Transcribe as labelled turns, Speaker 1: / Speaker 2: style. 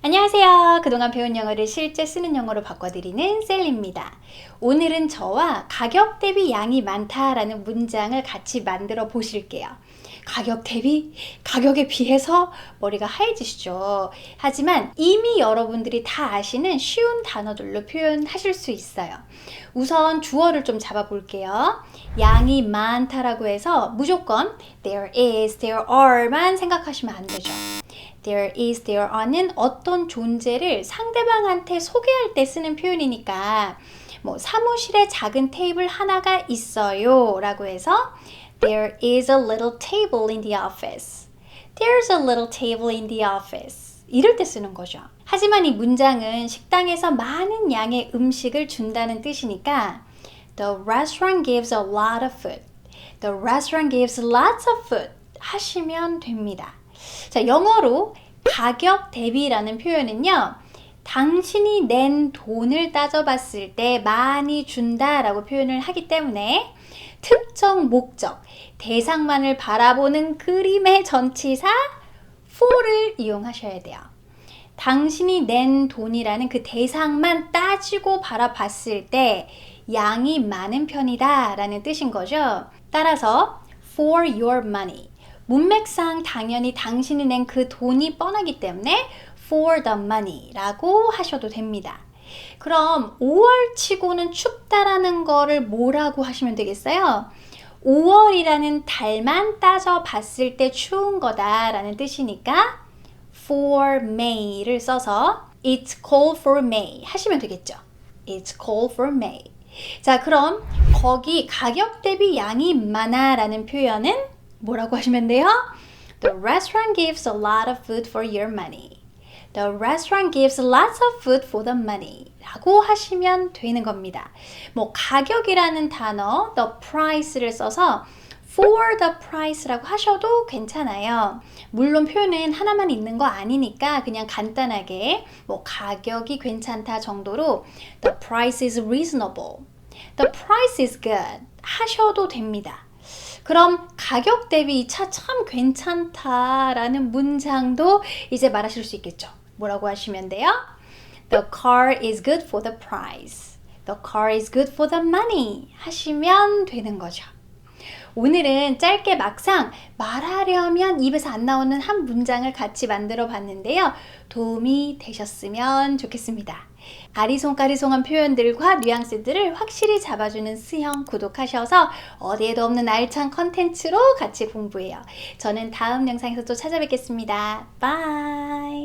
Speaker 1: 안녕하세요. 그동안 배운 영어를 실제 쓰는 영어로 바꿔드리는 셀리입니다. 오늘은 저와 가격 대비 양이 많다라는 문장을 같이 만들어 보실게요. 가격 대비 가격에 비해서 머리가 하얘지시죠. 하지만 이미 여러분들이 다 아시는 쉬운 단어들로 표현하실 수 있어요. 우선 주어를 좀 잡아 볼게요. 양이 많다라고 해서 무조건 there is, there are만 생각하시면 안 되죠. There is, there are는 어떤 존재를 상대방한테 소개할 때 쓰는 표현이니까 뭐 사무실에 작은 테이블 하나가 있어요 라고 해서 There is a little table in the office. There's a little table in the office. 이럴 때 쓰는 거죠. 하지만 이 문장은 식당에서 많은 양의 음식을 준다는 뜻이니까 The restaurant gives a lot of food. The restaurant gives lots of food. 하시면 됩니다. 자, 영어로 가격 대비라는 표현은요. 당신이 낸 돈을 따져봤을 때 많이 준다라고 표현을 하기 때문에 특정 목적, 대상만을 바라보는 그림의 전치사 for를 이용하셔야 돼요. 당신이 낸 돈이라는 그 대상만 따지고 바라봤을 때 양이 많은 편이다 라는 뜻인 거죠. 따라서 for your money. 문맥상 당연히 당신이 낸 그 돈이 뻔하기 때문에 for the money 라고 하셔도 됩니다. 그럼 5월 치고는 춥다라는 거를 뭐라고 하시면 되겠어요? 5월이라는 달만 따져 봤을 때 추운 거다라는 뜻이니까 for May를 써서 It's cold for May 하시면 되겠죠. It's cold for May. 자, 그럼 거기 가격 대비 양이 많아라는 표현은 뭐라고 하시면 돼요? The restaurant gives a lot of food for your money. The restaurant gives lots of food for the money. 라고 하시면 되는 겁니다. 뭐 가격이라는 단어 the price를 써서 for the price라고 하셔도 괜찮아요. 물론 표현은 하나만 있는 거 아니니까 그냥 간단하게 뭐 가격이 괜찮다 정도로 the price is reasonable. The price is good 하셔도 됩니다. 그럼 가격 대비 이 차 참 괜찮다라는 문장도 이제 말하실 수 있겠죠. 뭐라고 하시면 돼요? The car is good for the price. The car is good for the money. 하시면 되는 거죠. 오늘은 짧게 막상 말하려면 입에서 안 나오는 한 문장을 같이 만들어 봤는데요. 도움이 되셨으면 좋겠습니다. 아리송까리송한 표현들과 뉘앙스들을 확실히 잡아주는 스형 구독하셔서 어디에도 없는 알찬 컨텐츠로 같이 공부해요. 저는 다음 영상에서 또 찾아뵙겠습니다. 바이.